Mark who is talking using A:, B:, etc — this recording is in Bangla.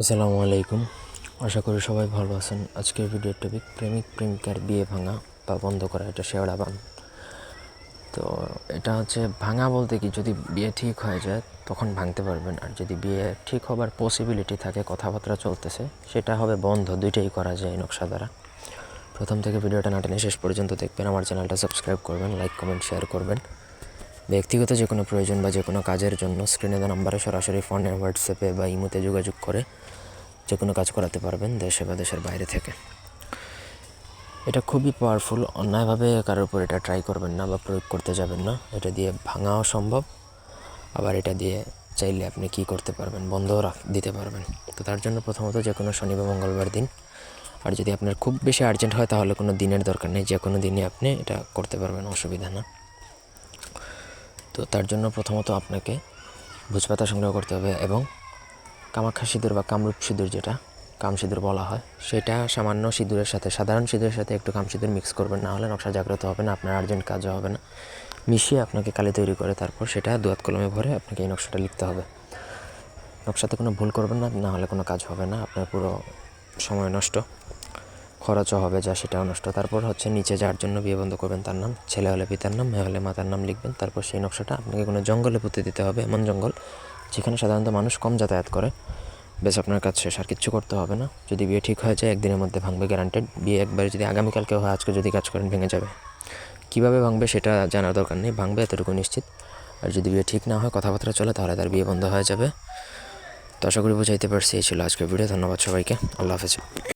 A: আসসালামু আলাইকুম। আশা করি সবাই ভালো আছেন। আজকের ভিডিওর টপিক প্রেমিক প্রেমিকার বিয়ে ভাঙা বা বন্ধ করা, এটা শেওড়া বান। তো এটা হচ্ছে ভাঙা বলতে কি, যদি বিয়ে ঠিক হয়ে যায়, তখন ভাঙতে পারবেন। আর যদি বিয়ে ঠিক হবার পসিবিলিটি থাকে, কথাবার্তা চলতেছে, সেটা হবে বন্ধ, দুইটাই করা যায় নকশা দ্বারা। প্রথম থেকে ভিডিওটা না টেনে শেষ পর্যন্ত দেখবেন। আমার চ্যানেলটা সাবস্ক্রাইব করবেন লাইক কমেন্ট শেয়ার করবেন। ব্যক্তিগত যে কোনো প্রয়োজন বা যে কোনো কাজের জন্য স্ক্রিনে দেওয়া নাম্বারে সরাসরি ফোনে হোয়াটসঅ্যাপে বা ইমোতে যোগাযোগ করে যে কোনো কাজ করাতে পারবেন দেশে বা দেশের বাইরে থেকে। এটা খুবই পাওয়ারফুল অন্যায়ভাবে কারোর উপর এটা ট্রাই করবেন না বা প্রয়োগ করতে যাবেন না। এটা দিয়ে ভাঙাও সম্ভব, আবার এটা দিয়ে চাইলে আপনি কি করতে পারবেন, বন্ধও রাখ, দিতে পারবেন। তো তার জন্য প্রথমত যে কোনো শনি বা মঙ্গলবার দিন, আর যদি আপনার খুব বেশি আর্জেন্ট হয় তাহলে কোনো দিনের দরকার নেই, যে কোনো দিনে আপনি এটা করতে পারবেন, অসুবিধা না। তো তার জন্য প্রথমত আপনাকে ভোজপাতা সংগ্রহ করতে হবে এবং কামাখ্যা সিঁদুর বা কামরূপ সিঁদুর যেটা, কাম সিঁদুর বলা হয়, সেটা সামান্য সিঁদুরের সাথে, সাধারণ সিঁদুরের সাথে একটু কাম সিঁদুর মিক্স করবেন, না হলে নকশা জাগ্রত হবে না, আপনার আর্জেন্ট কাজও হবে না। মিশিয়ে আপনাকে কালি তৈরি করে তারপর সেটা দুয়াত কলমে ভরে আপনাকে এই নকশাটা লিখতে হবে। নকশাতে কোনো ভুল করবেন না না হলে কোনো কাজ হবে না, আপনার পুরো সময় নষ্ট। খরচও হবে যা সেটাও নষ্ট। তারপর হচ্ছে নিচে যার জন্য বিয়ে বন্ধ করবেন তার নাম, ছেলে হলে পিতার নাম, মেয়ে হলে মাতার নাম লিখবেন। তারপর সেই নকশাটা আপনাকে কোনো জঙ্গলে পুঁতে দিতে হবে, এমন জঙ্গল যেখানে সাধারণত মানুষ কম যাতায়াত করে। বেশ, আপনার কাজ শেষ, আর কিচ্ছু করতে হবে না। যদি বিয়ে ঠিক হয়ে যায়, একদিনের মধ্যে ভাঙবে গ্যারান্টেড বিয়ে একবারে যদি আগামীকালকে হয়, আজকে যদি কাজ করেন, ভেঙে যাবে। কীভাবে ভাঙবে সেটা জানার দরকার নেই, ভাঙবে এতটুকু নিশ্চিত। আর যদি বিয়ে ঠিক না হয়, কথাবার্তা চলে, তাহলে তার বিয়ে বন্ধ হয়ে যাবে। তো আশা করি বুঝাইতে পারছি, এই ছিল আজকের ভিডিও। ধন্যবাদ সবাইকে। আল্লাহ হাফেজ।